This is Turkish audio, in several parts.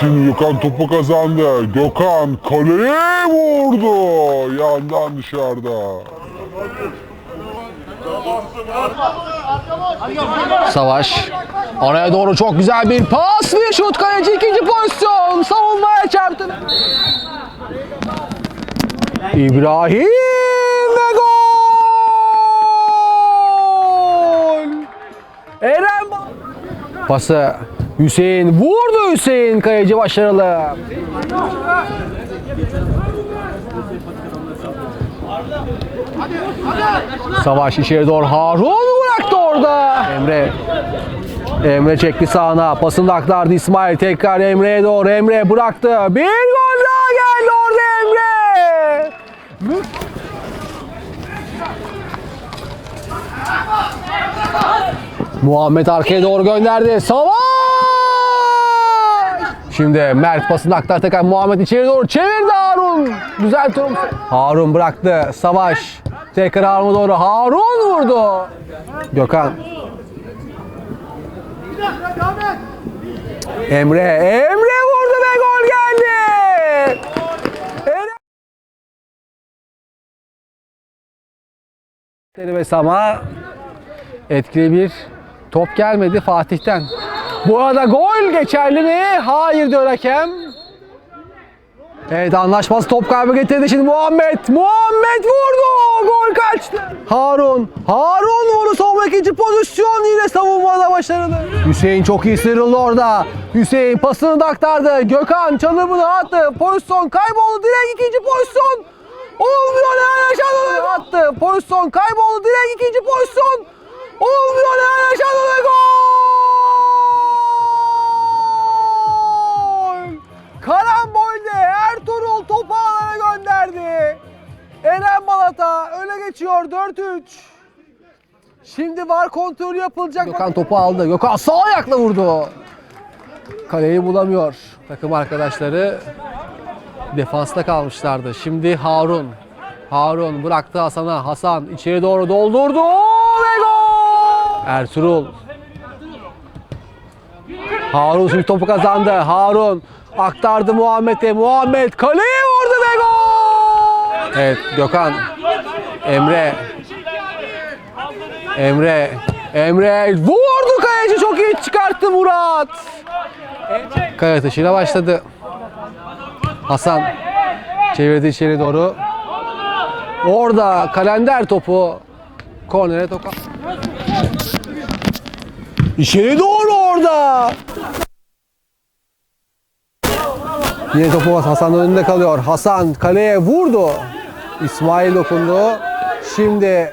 Şimdi Gökhan topu kazandı. Gökhan kaleye vurdu. Yandan dışarıda. Savaş. Oraya doğru çok güzel bir pas ve şut kaleci ikinci pozisyon. Savunmaya çarptı. İbrahim ve gol! Eren Pası Hüseyin vurdu Hüseyin kaleci başarılı. Savaş içeri doğru Harun bıraktı orada. Emre Emre çekti sağına. Pasını aktardı İsmail. Tekrar Emre'ye doğru. Emre bıraktı. Bir gol daha geldi orada Emre. Muhammed arkaya doğru gönderdi. Savaş! Şimdi Mert pasını aktar tekrar Muhammed içeri doğru çevirdi Harun. Güzel turum. Harun bıraktı. Savaş. Tekrar Harun'a doğru. Harun vurdu. Gökhan. Emre. Emre vurdu ve gol geldi. Eren- ve Sama etkili bir top gelmedi Fatih'ten. Bu arada gol geçerli mi? Hayır diyor hakem. Evet anlaşması top kaybı getirdi şimdi Muhammed. Muhammed vurdu. Gol kaçtı. Harun. Harun vurdu. Son ikinci pozisyon yine savunmada başarılı. Hüseyin çok iyi sıyrıldı orada. Hüseyin pasını da aktardı. Gökhan çalımını attı. Pozisyon kayboldu. Direkt ikinci pozisyon. Olmuyor Eren Aşağıda attı. Pozisyon kayboldu. Direkt ikinci pozisyon. Olmuyor Eren Aşağıda gol. Balata öne geçiyor 4-3. Şimdi var kontrolü yapılacak. Gökhan topu aldı. Gökhan sağ ayakla vurdu. Kaleyi bulamıyor. Takım arkadaşları defansta kalmışlardı. Şimdi Harun. Harun bıraktı Hasan'a. Hasan içeri doğru doldurdu. Ve gol! Ertuğrul. Harun şimdi topu kazandı. Harun aktardı Muhammed'e. Muhammed kaleye vurdu ve gol! Evet Gökhan. Emre. Emre. Emre vurdu kaleci çok iyi çıkarttı Murat. Kaya atışıyla başladı. Hasan çevirdi içeri doğru. Orada kalender topu kornere toka. İçeri doğru orada. Yine topu Hasan'ın önünde kalıyor. Hasan kaleye vurdu. İsmail dokundu. Şimdi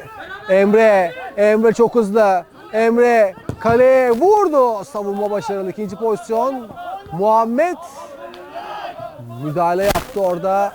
Emre. Emre çok hızlı. Emre kaleye vurdu. Savunma başarılı. İkinci pozisyon. Muhammed müdahale yaptı orada.